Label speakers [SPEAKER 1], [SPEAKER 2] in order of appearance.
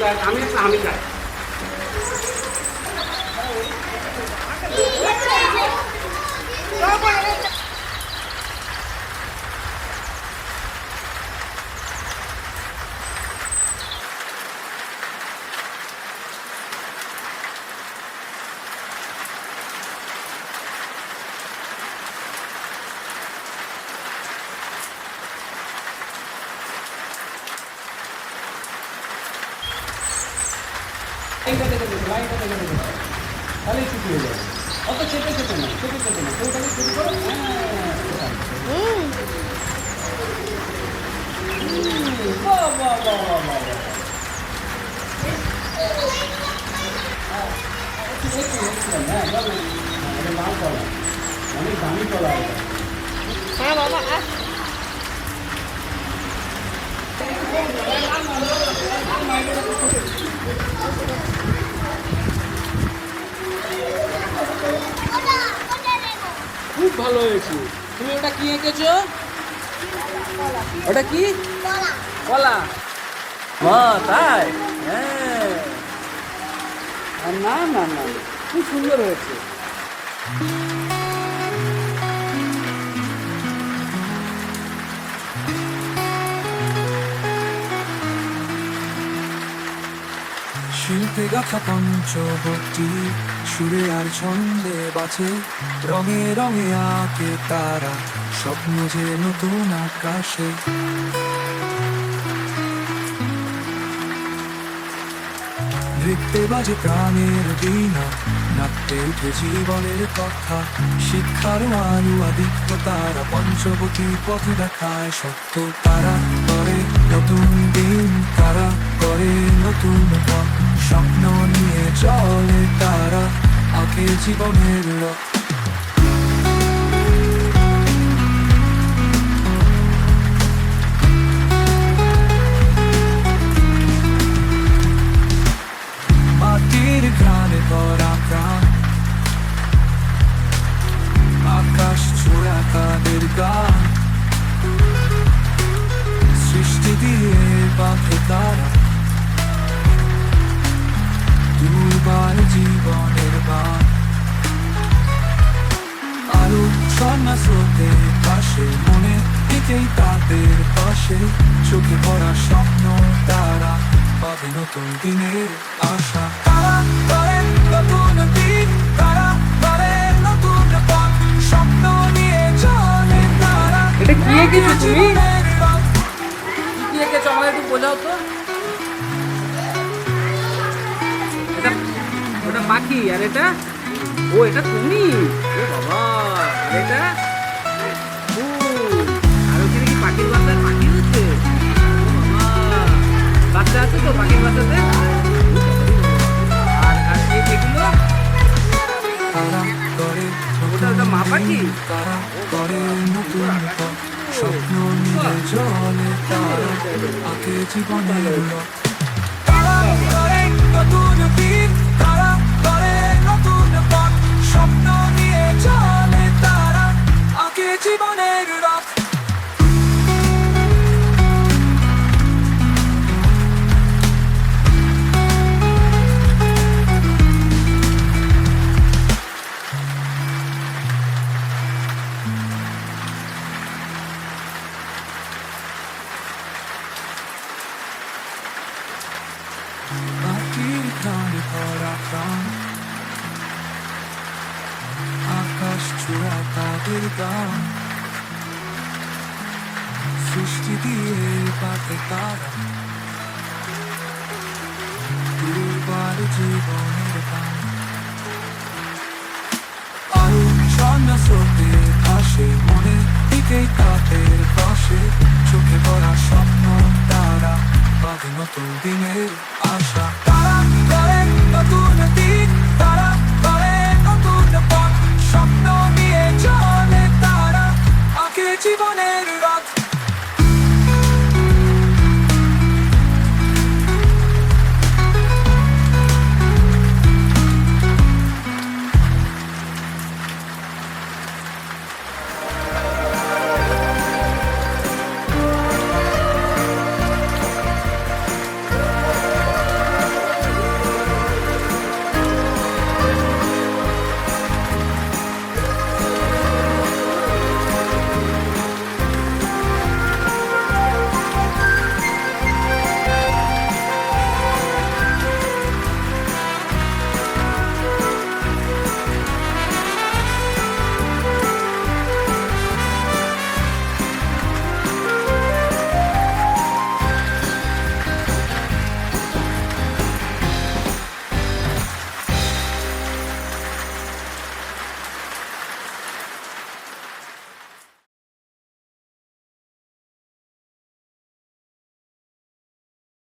[SPEAKER 1] 来，咱们咱们来。খাই লাইনটা দেখে দেখো লাইনটা দেখে দেখো তাহলেই ছুটি হয়ে যাবে অত চেপে চেপে না চেপে চেপে না তাহলে শুরু করো বাহ। হ্যাঁ। অনেক দামি
[SPEAKER 2] হ্যাঁ
[SPEAKER 1] খুব ভালো হয়েছে। তুমি ওটা কি এঁকেছো? ওটা কি? কলা। মা তাই? হ্যাঁ। না না না। খুব সুন্দর হয়েছে।
[SPEAKER 3] শিল্পে গাথা পঞ্চবটি সুরে আর ছন্দে বাঁচে, রঙে রঙে আঁকে তারা স্বপ্ন যে নতুন আকাশে। নৃত্যে বাজে প্রাণের বীণা, নাট্যে উঠে জীবনের কথা, শিক্ষার আলু আদিত্য তারা পঞ্চবতী পথ দেখায় সত্য তারা, করে নতুন দিন তারা, করে নতুন পথ স্বপ্ন নিয়ে চলে তারা আগে জীবনের রথ মাটির ঘ্রাণে ভরা প্রাণ আকাশ ছোড়া স্রোতে পাশে মনে থেকেই তাদের পাশে। চোখে ভরা স্বপ্ন তারা পাবে নতুন দিনের আশা। তারা করে নতুন দিন? তারা করে নতুন পথ? স্বপ্ন নিয়ে চলে তারা।
[SPEAKER 1] এটা কি এঁকেছো তুমি? কি এঁকেছো? আমাকে একটু বোঝাও তো। এটা ওটা পাখি আর এটা ও এটা তুমি? বাবা।
[SPEAKER 3] তারা আগে জীবনের রথ। তারা আকাশ তাদের গান। সৃষ্টি দিয়ে পাতে তারা। জীবনের গান। আরও সন্না স্রোতে ভাসে মনে, দিকেই তাদের পাশে। চোখে ভরা স্বপ্ন, তারা পাবে নতুন দিনের しぼねる